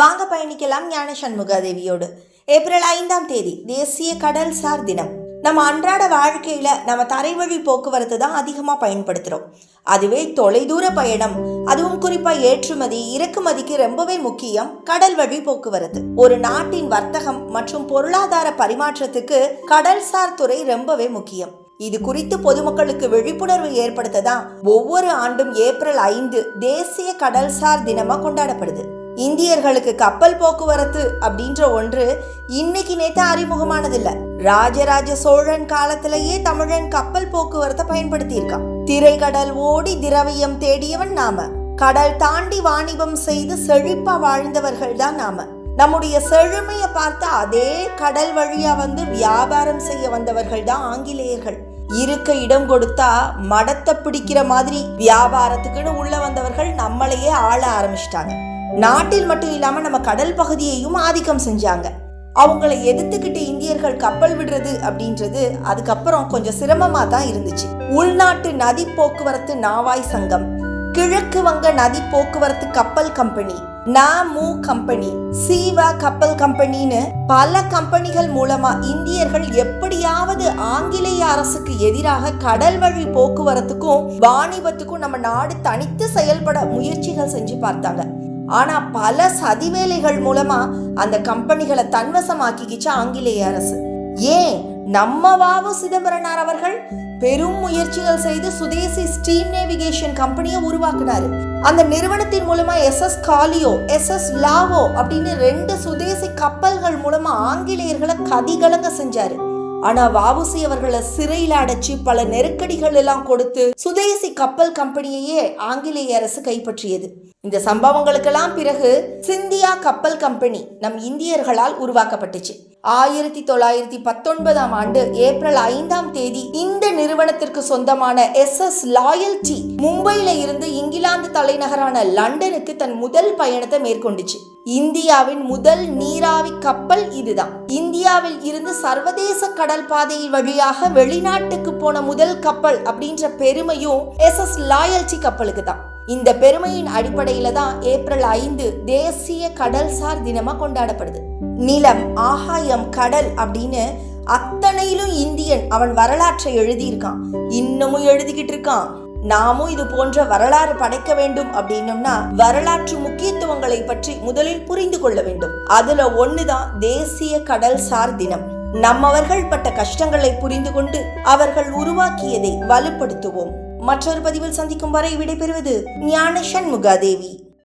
வாங்க பயணிக்கலாம் ஞான சண்முகாதேவியோடு. ஏப்ரல் ஐந்தாம் தேதி தேசிய கடல்சார் தினம். நம்ம அன்றாட வாழ்க்கையில நம்ம தரைவழி போக்குவரத்து தான் அதிகமா பயன்படுத்துறோம். அதுவே தொலைதூர பயணம். அதுவும் குறிப்பா ஏற்றுமதி இறக்குமதிக்கு ரொம்பவே முக்கியம் கடல் வழி போக்குவரத்து. ஒரு நாட்டின் வர்த்தகம் மற்றும் பொருளாதார பரிமாற்றத்துக்கு கடல்சார் துறை ரொம்பவே முக்கியம். இது குறித்து பொதுமக்களுக்கு விழிப்புணர்வு ஏற்படுத்த தான் ஒவ்வொரு ஆண்டும் ஏப்ரல் ஐந்து தேசிய கடல்சார் தினமா கொண்டாடப்படுது. இந்தியர்களுக்கு கப்பல் போக்குவரத்து அப்படின்ற ஒன்று இன்னைக்கு நேத்து அறிமுகமானதில்ல. ராஜராஜ சோழன் காலத்திலேயே தமிழன் கப்பல் போக்குவரத்தை பயன்படுத்தியிருக்கான். திரைக்கடல் ஓடி திரவியம் தேடியவன் நாம. கடல் தாண்டி வாணிபம் செய்து செழிப்பா வாழ்ந்தவர்கள் தான் நாம. நம்முடைய செழுமையை பார்த்து அதே கடல் வழியா வந்து வியாபாரம் செய்ய வந்தவர்கள் தான் ஆங்கிலேயர்கள். இருக்க இடம் கொடுத்தா மடத்தை பிடிக்கிற மாதிரி வியாபாரத்துக்குன்னு உள்ள வந்தவர்கள் நம்மளையே ஆள ஆரம்பிச்சிட்டாங்க. நாட்டில் மட்டும் இல்லாம நம்ம கடல் பகுதியையும் ஆதிக்கம் செஞ்சாங்க. அவங்கள எதிர்த்துக்கிட்டு இந்தியர்கள் கப்பல் விடுறது அப்படின்றது அதுக்கப்புறம் கொஞ்சம் சிரமமா தான் இருந்துச்சு. உள்நாட்டு நதி போக்குவரத்து நாவாய் சங்கம் கிழக்கு வங்க நதி போக்குவரத்து கப்பல் கம்பெனி நாமு கம்பெனி சீவா கப்பல் கம்பெனின்னு பல கம்பெனிகள் மூலமா இந்தியர்கள் எப்படியாவது ஆங்கிலேய அரசுக்கு எதிராக கடல் வழி போக்குவரத்துக்கும் வாணிபத்துக்கும் நம்ம நாடு தனித்து செயல்பட முயற்சிகள் செஞ்சு பார்த்தாங்க. ஆனால் பல சதிவேலைகள் மூலமாக அந்த கம்பெனிகளை தன்வசமாக்கிக்கிச்சு ஆங்கிலேய அரசு. ஏன்? நம்ம வாவு சிதம்பரனார் அவர்கள் பெரும் முயற்சிகள் செய்து சுதேசி ஸ்டீம் நேவிகேஷன் கம்பெனியை உருவாக்குனாரு. அந்த நிறுவனத்தின் மூலமா எஸ் எஸ் காலியோ எஸ் எஸ் லாவோ அப்படின்னு ரெண்டு சுதேசி கப்பல்கள் மூலமா ஆங்கிலேயர்களை கதிகலங்க செஞ்சாரு. ஆனா வாவுசி அவர்களை சிறையில் அடைச்சு பல நெருக்கடிகள் எல்லாம் கொடுத்து சுதேசி கப்பல் கம்பெனியையே ஆங்கிலேய அரசு கைப்பற்றியது. இந்த சம்பவங்களுக்கெல்லாம் பிறகு சிந்தியா கப்பல் கம்பெனி நம் இந்தியர்களால் உருவாக்கப்பட்டுச்சு. ஆயிரத்தி தொள்ளாயிரத்தி பத்தொன்பதாம் ஆண்டு ஏப்ரல் ஐந்தாம் தேதி இந்த நிறுவனத்திற்கு சொந்தமான எஸ் எஸ் லாயல்டி மும்பையில இருந்து இங்கிலாந்து தலைநகரான லண்டனுக்கு தன் முதல் பயணத்தை மேற்கொண்டுச்சு. இந்தியாவின் முதல் நீராவி கப்பல் இதுதான். இந்தியாவில் இருந்து சர்வதேச கடல் பாதை வழியாக வெளிநாட்டுக்கு போன முதல் கப்பல் அப்படின்ற பெருமையும் எஸ் எஸ் லாயல்டி கப்பலுக்கு தான் இந்த பெருமையின் அடிப்படையில தான் ஏப்ரல் ஐந்து தேசிய கடல்சார் தினமா கொண்டாடப்படுது. நிலம் ஆகாயம் கடல் அப்படின்னு அத்தனையிலும் இந்தியன் அவன் வரலாற்றை எழுதியிருக்கான். இன்னமும் எழுதிக்கிட்டு இருக்கான். நாமும் இது போன்ற வரலாறு படைக்க வேண்டும் அப்படின்னம்னா வரலாற்று முக்கியத்துவங்களை பற்றி முதலில் புரிந்து கொள்ள வேண்டும். அதுல ஒண்ணுதான் தேசிய கடல்சார் தினம். நம்மவர்கள் பட்ட கஷ்டங்களை புரிந்து கொண்டு அவர்கள் உருவாக்கியதை வலுப்படுத்துவோம். மற்றொரு பதிவில் சந்திக்கும் வரை விடைபெறுவது ஞான சண்முகாதேவி